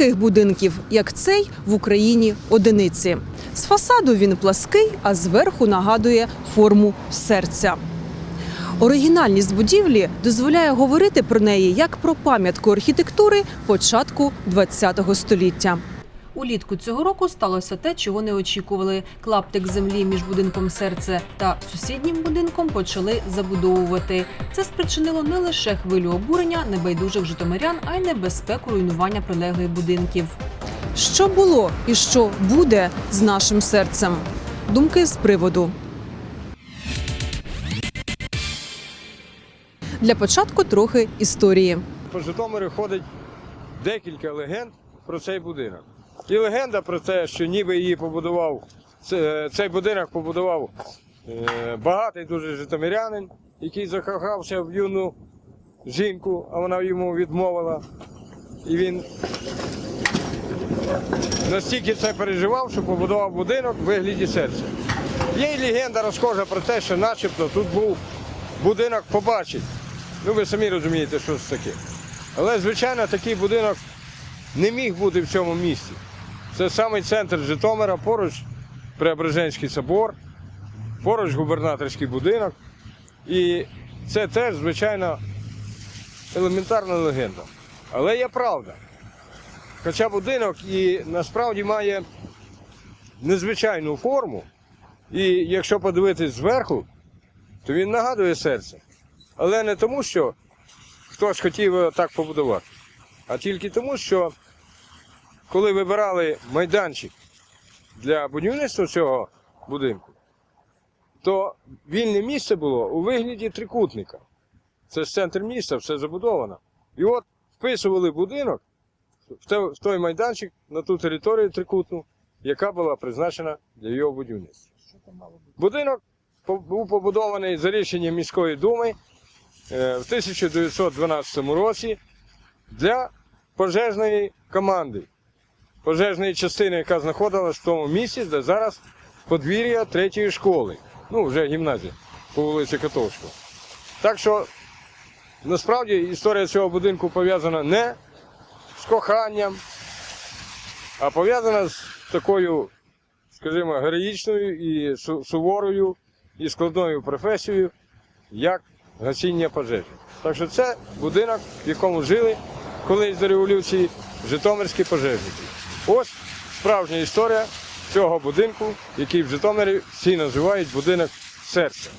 Таких будинків, як цей, в Україні одиниці. З фасаду він плаский, а зверху нагадує форму серця. Оригінальність будівлі дозволяє говорити про неї як про пам'ятку архітектури початку ХХ століття. Улітку цього року сталося те, чого не очікували. Клаптик землі між будинком серце та сусіднім будинком почали забудовувати. Це спричинило не лише хвилю обурення небайдужих житомирян, а й небезпеку руйнування прилеглих будинків. Що було і що буде з нашим серцем? Думки з приводу. Для початку трохи історії. По Житомиру ходить декілька легенд про цей будинок. І легенда про те, що ніби її побудував, цей будинок побудував е, багатий дуже житомирянин, який закохався в юну жінку, а вона йому відмовила. І він настільки це переживав, що побудував будинок в вигляді серця. Є й легенда розхожа про те, що начебто тут був будинок побачить. Ну ви самі розумієте, що це таке. Але, звичайно, такий будинок не міг бути в цьому місці. Це самий центр Житомира, поруч Преображенський собор, поруч губернаторський будинок. І це теж, звичайно, елементарна легенда. Але є правда. Хоча будинок і насправді має незвичайну форму, і якщо подивитись зверху, то він нагадує серце. Але не тому, що хтось хотів так побудувати, а тільки тому, що коли вибирали майданчик для будівництва цього будинку, то вільне місце було у вигляді трикутника. Це ж центр міста, все забудовано. І от вписували будинок в той майданчик на ту територію трикутну, яка була призначена для його будівництва. Будинок був побудований за рішенням міської думи е, в 1912 році для пожежної команди, пожежної частини, яка знаходилась в тому місці, де зараз подвір'я третьої школи, ну вже гімназія по вулиці Котовського. Так що насправді історія цього будинку пов'язана не з коханням, а пов'язана з такою, скажімо, героїчною і суворою і складною професією, як гасіння пожежі. Так що це будинок, в якому жили колись до революції житомирські пожежники. Ось справжня історія цього будинку, який в Житомирі всі називають будинок серця.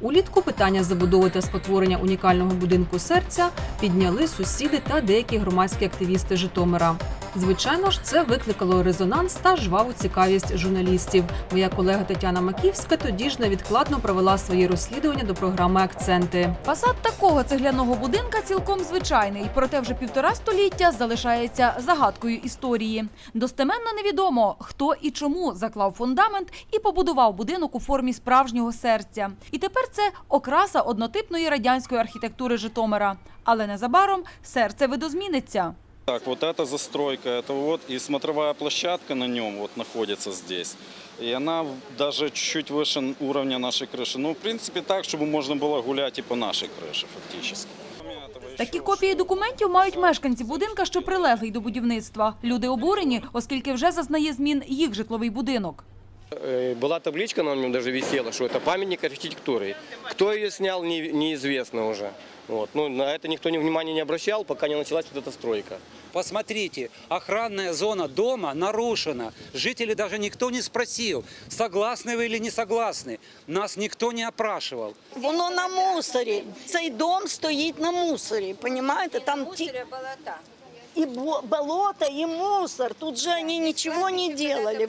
Улітку питання забудови та спотворення унікального будинку серця підняли сусіди та деякі громадські активісти Житомира. Звичайно ж, це викликало резонанс та жваву цікавість журналістів. Моя колега Тетяна Маківська тоді ж невідкладно провела свої розслідування до програми Акценти. Фасад такого цегляного будинка цілком звичайний, проте вже півтора століття залишається загадкою історії. Достеменно невідомо, хто і чому заклав фундамент і побудував будинок у формі справжнього серця. І тепер це окраса однотипної радянської архітектури Житомира. Але незабаром серце видозміниться. Так, вот эта застройка, это вот и смотровая площадка на нем вот находится здесь. И она в- даже чуть выше уровня нашей крыши. Ну, в принципе, так, чтобы можно было гулять и по нашей крыше фактически. Кроме этого, еще Такі копії документів мають мешканці будинка, що прилеглий до будівництва. Люди обурені, оскільки вже зазнає змін їх житловий будинок. Э, Была табличка на нем даже висела, что это памятник архитектуры. Кто ее снял, не- неизвестно уже. Вот. Ну, на это никто ни внимания не обращал, пока не началась вот эта стройка. Посмотрите, охранная зона дома нарушена. Жители даже никто не спросил, согласны вы или не согласны. Нас никто не опрашивал. Воно на мусорі. Цей дом стоїть на мусорі. Понімаєте? Там ті... і бо- болото, і мусор. Тут же вони нічого не делали.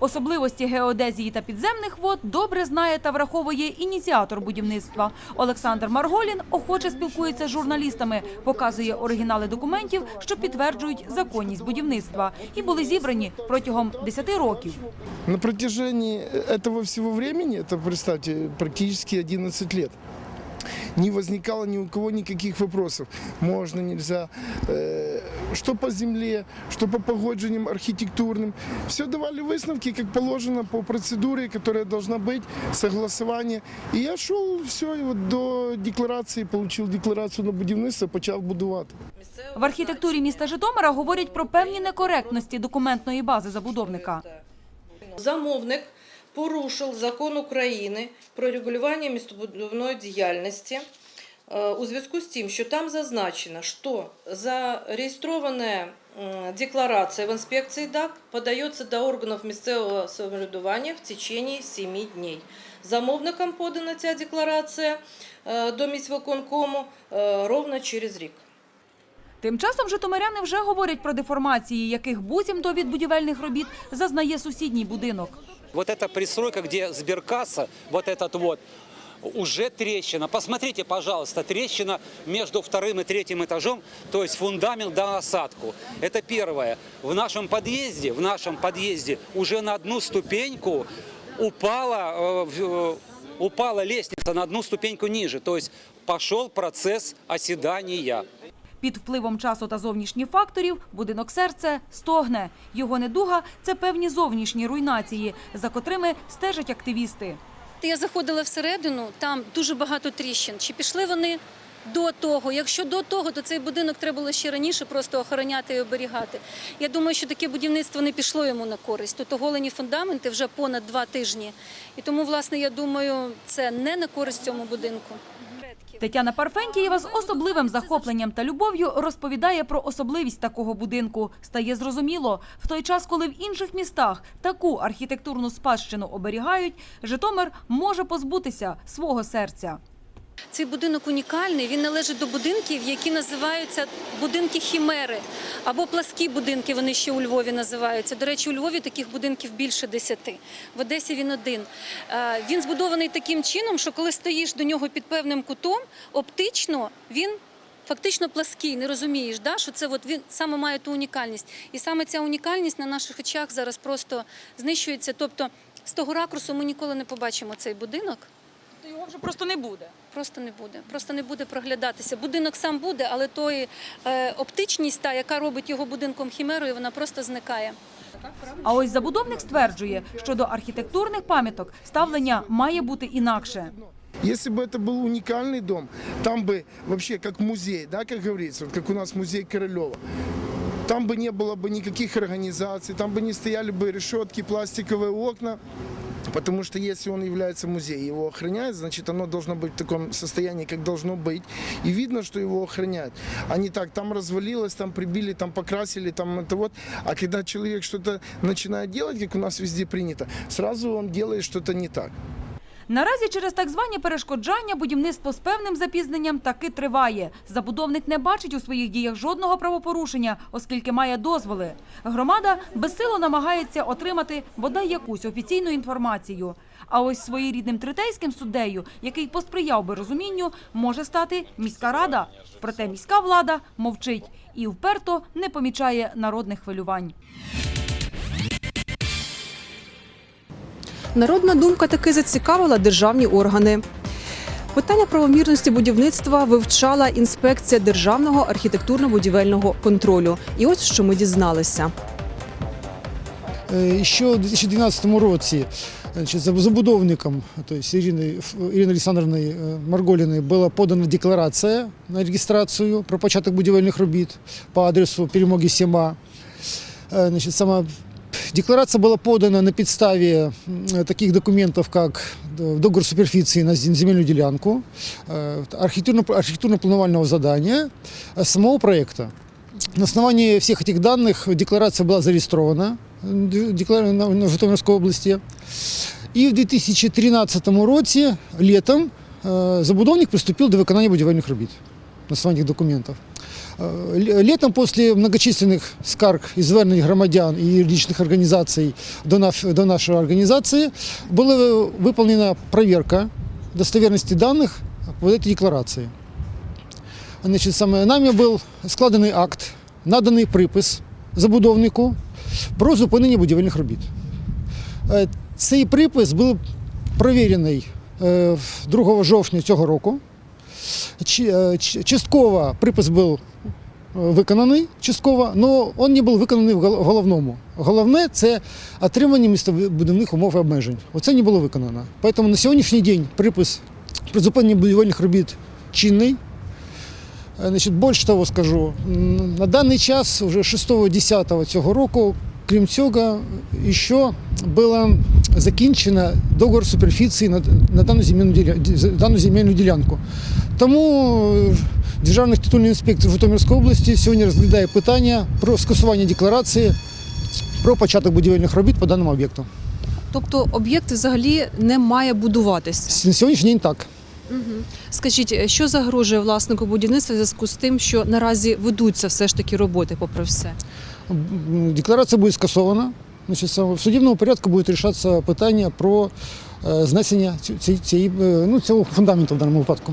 Особливості геодезії та підземних вод добре знає та враховує ініціатор будівництва. Олександр Марголін охоче спілкується з журналістами, показує оригінали документів, що підтверджують законність будівництва, і були зібрані протягом 10 років. На протяжении этого всего времени, это, представьте, практически 11 лет, не возникало ни у кого никаких вопросов. Можно, нельзя Э, что по земле, что по погодженням архитектурным. Все давали выставки, как положено, по процедуре, которая должна быть, согласование. И я шел все, и вот до декларации, получил декларацию на будівництво, почав будувати. В архітектурі міста Житомира говорять про певні некоректності документної бази забудовника. Замовник порушив закон України про регулювання містобудівної діяльності е, у зв'язку з тим, що там зазначено, що зареєстрована декларація в інспекції ДАК подається до органів місцевого самоврядування в течение 7 днів. Замовником подана ця декларація е, до міськвиконкому е, ровно через рік. Тим часом житомиряни вже говорять про деформації, яких буцімто від будівельних робіт зазнає сусідній будинок. Вот эта пристройка, где сберкасса, вот этот вот, уже трещина. Посмотрите, пожалуйста, трещина между вторым и третьим этажом, то есть фундамент до осадку. Это первое. В нашем подъезде, в нашем подъезде уже на одну ступеньку упала, э, в- э, упала лестница на одну ступеньку ниже. То есть пошел процесс оседания. Під впливом часу та зовнішніх факторів будинок серце стогне. Його недуга це певні зовнішні руйнації, за котрими стежать активісти. Я заходила всередину, там дуже багато тріщин. Чи пішли вони до того? Якщо до того, то цей будинок треба було ще раніше просто охороняти і оберігати. Я думаю, що таке будівництво не пішло йому на користь. Тут оголені фундаменти вже понад два тижні. І тому, власне, я думаю, це не на користь цьому будинку. Тетяна Парфентієва з особливим захопленням та любов'ю розповідає про особливість такого будинку. Стає зрозуміло, в той час, коли в інших містах таку архітектурну спадщину оберігають, Житомир може позбутися свого серця. Цей будинок унікальний. Він належить до будинків, які називаються будинки хімери або пласкі будинки. Вони ще у Львові називаються. До речі, у Львові таких будинків більше десяти. В Одесі він один. Е, Він збудований таким чином, що коли стоїш до нього під певним кутом, оптично він. Фактично плаский, не розумієш, да? що це от він саме має ту унікальність. І саме ця унікальність на наших очах зараз просто знищується. Тобто з того ракурсу ми ніколи не побачимо цей будинок. Його вже просто не буде. Просто не буде. Просто не буде проглядатися. Будинок сам буде, але той е, оптичність, та, яка робить його будинком хімерою, вона просто зникає. А ось забудовник стверджує, що до архітектурних пам'яток ставлення має бути інакше. Если бы это был уникальный дом, там бы вообще как музей, да, как говорится, вот как у нас музей Королева, там бы не было бы никаких организаций, там бы не стояли бы решетки, пластиковые окна, Потому что если он является музеем, его охраняют, значит оно должно быть в таком состоянии, как должно быть. И видно, что его охраняют. А не так, там развалилось, там прибили, там покрасили, там это вот. А когда человек что-то начинает делать, как у нас везде принято, сразу он делает что-то не так. Наразі через так звані перешкоджання будівництво з певним запізненням таки триває. Забудовник не бачить у своїх діях жодного правопорушення, оскільки має дозволи. Громада безсило намагається отримати бодай якусь офіційну інформацію. А ось своєрідним третейським суддею, який посприяв би розумінню, може стати міська рада. Проте міська влада мовчить і вперто не помічає народних хвилювань. Народна думка таки зацікавила державні органи. Питання правомірності будівництва вивчала інспекція державного архітектурно-будівельного контролю. І ось що ми дізналися. Ще у 2012 році забудовником, то есть Ірини, Олександровної е, Марголіної, була подана декларація на реєстрацію про початок будівельних робіт по адресу Перемоги Сіма. Е, Значить, декларація була подана на підставі м, таких документів, як договор суперфіції на зем- земельну ділянку, е, архітектурно- архітектурно-планувального задання, е, самого проєкту. На основании всех этих данных декларация была зарегистрирована э, декла- на на Житомирской области. И в 2013 році летом э, забудовник приступил до виконання будівельних робіт на основании этих документов. Э, ле- Летом после многочисленных скарг і звернень громадян і юридичних організацій до, наш, до нашої організації була виповнена проверка достоверности даних по этой декларации. Значить, саме нами був складений акт, наданий припис забудовнику про зупинення будівельних робіт. Е, Цей припис був провірений е, 2 жовтня цього року. Е, Частково припис був виконаний частково, але він не був виконаний в головному. Головне це отримання містобудівних умов і обмежень. Оце не було виконано. Тому на сьогоднішній день припис призупинення будівельних робіт чинний. Е, Значить, більше того скажу, на даний час, вже 6-10 цього року, крім цього, ще було закінчено договор суперфіції на, на дану, земельну дану земельну ділянку. Тому е, Державна титульна інспекція Житомирської області сьогодні розглядає питання про скасування декларації про початок будівельних робіт по даному об'єкту. Тобто об'єкт взагалі не має будуватися. На сьогоднішній день так. Скажіть, що загрожує власнику будівництва в зв'язку з тим, що наразі ведуться все ж таки роботи, попри все? Декларація буде скасована. В судебному порядку буде рішатися питання про е, знесення ці- ці- цієї, е, ну, цього фундаменту в даному випадку.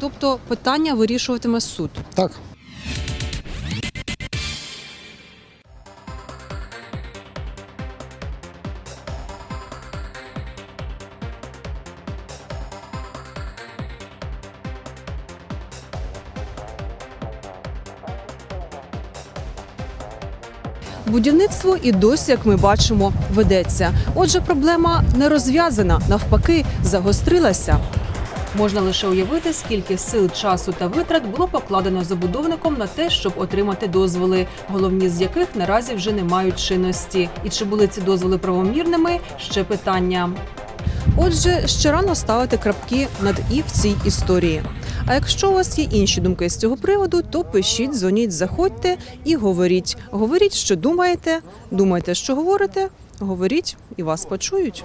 Тобто питання вирішуватиме суд. Так. Будівництво і досі, як ми бачимо, ведеться. Отже, проблема не розв'язана, навпаки, загострилася. Можна лише уявити, скільки сил, часу та витрат було покладено забудовником на те, щоб отримати дозволи, головні з яких наразі вже не мають чинності. І чи були ці дозволи правомірними? Ще питання. Отже, ще рано ставити крапки над і в цій історії. А якщо у вас є інші думки з цього приводу, то пишіть, дзвоніть, заходьте і говоріть. Говоріть, що думаєте, думайте, що говорите. Говоріть, і вас почують.